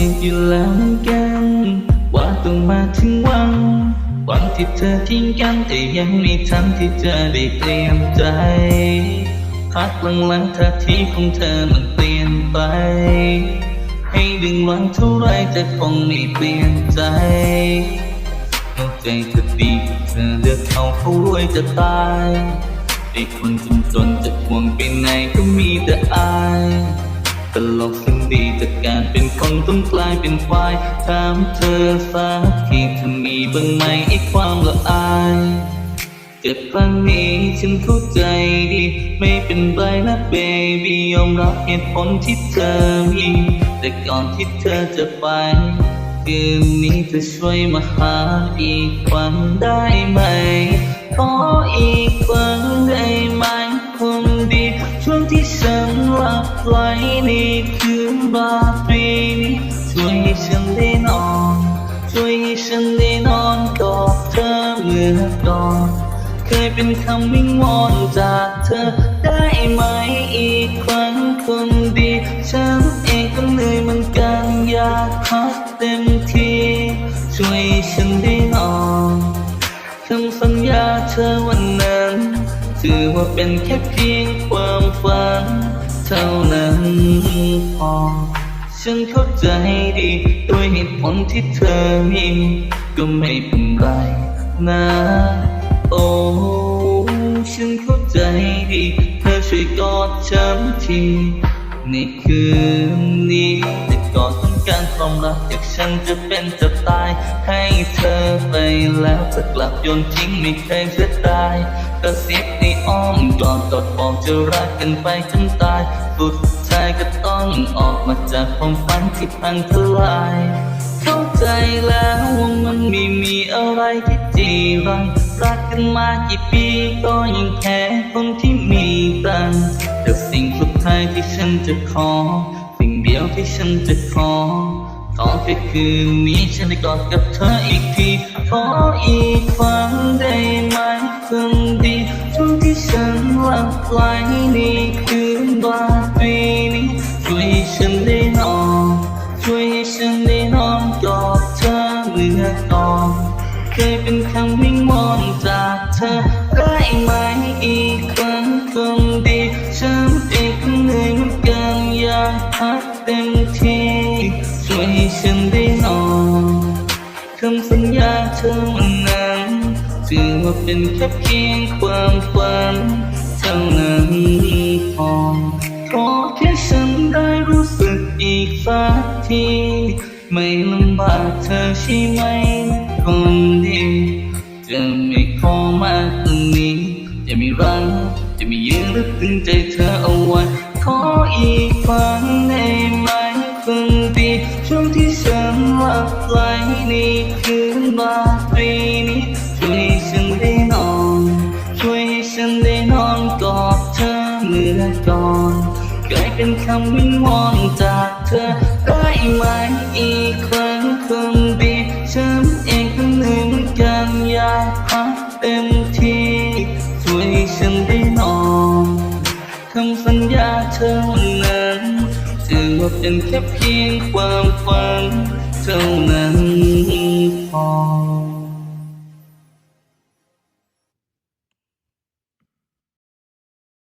คิดอยู่แล้วกัน ว่าต้องมาถึงวันวันที่เธอทิ้งกันแต่ยังไม่ทันที่จะได้เตรียมใจพักหลังๆท่าทีของเธอมันเปลี่ยนไป ให้ดึงวันเท่าไรจะคงไม่เปลี่ยนใจเข้าใจเธอดีเธอเลือกเขาเขารวยจะตายไอ้คนจนจนจะห่วงไปไหนก็มีแต่อาย ตลกสิ่งดีจากการเป็นคนต้องกลายเป็นควายถามเธอสักทีเธอมีบ้างไหมไอ้ความละอายเจ็บครั้งนี้ฉันเข้าใจดี ไม่เป็นไรนะเบบี้ยอมรับเหตุผลที่เธอมีแต่ก่อนที่เธอจะไปคืนนี้จะช่วยมาหาอีกวันได้ไหมขออีกวันได้ ไหลในคืนราตรีนี้ช่วยให้ฉันได้นอนช่วยให้ฉันได้นอนกอดเธอเมื่อก่อนเคยเป็นคำวิงวอนจากเธอได้ไหมอีกครั้งคนดี ฉันเองก็เหนื่อยเหมือนกันอยากพักเต็มที่ช่วยฉันได้นอนคำสัญญาเธอวันนั้น ถือว่าเป็นแค่เพียงความฝัน เท่านั้นพอฉันเข้าใจดีด้วยเหตุผลที่เธอมีก็ไม่เป็นไรนะ โอ้ฉันเข้าใจดี เธอช่วยกอดฉันที ในคืนนี้แต่ก่อนต้องการความรักจากฉันจะเป็นจะตาย ให้เธอไปแล้วจะกลับโยนทิ้งไม่เคยจะตายกระซิบในอ้อมกอดกอดบอกจะรักกันไปจนตาย สุดท้ายก็ต้องออกมาจากความฝันที่พังทลาย เข้าใจแล้วว่ามันไม่มีอะไรที่จีรัง รักกันมากี่ปีก็ยังแค่คนที่มีตังแต่สิ่งสุดท้ายที่ฉันจะขอ สิ่งเดียวที่ฉันจะขอ ขอแค่คืนนี้ฉันได้กอดกับเธออีกที ขออีกครั้งได้ไหมคนดีช่วงที่ฉันหลับไหลในคืนราตรีนี้ช่วยฉันได้ เคยเป็นคำวิงวอนจากเธอได้ไหมอีกครั้งคนดีฉันเองก็เหนื่อยเหมือนกันอยากพักเต็มที่ช่วยให้ฉันได้นอนคำสัญญาเธอวันนั้นถือว่าเป็นแค่เพียงความฝันเท่านั้นพอขอแค่ฉันได้รู้สึกอีกสักที ไม่ลำบากเธอใช่ไหม คนดีจะไม่ขอมากกว่านี้ จะไม่รังจะไม่ยืนรือตึงใจเธอเอาไว้ ขออีกครั้งได้ไหมคนดีช่วงที่ฉันหลับไหลในคืนราตรีนี้ช่วยให้ฉันได้นอน ช่วยให้ฉันได้นอนกอดเธอเมื่อก่อนกลายเป็นคำวิงวอนจากเธอได้ไหมอีก เต็มที่ ช่วยฉันได้นอนคำสัญญาเธอวันนั้นถือว่าเป็นแค่เพียงความฝันเท่านั้นพอ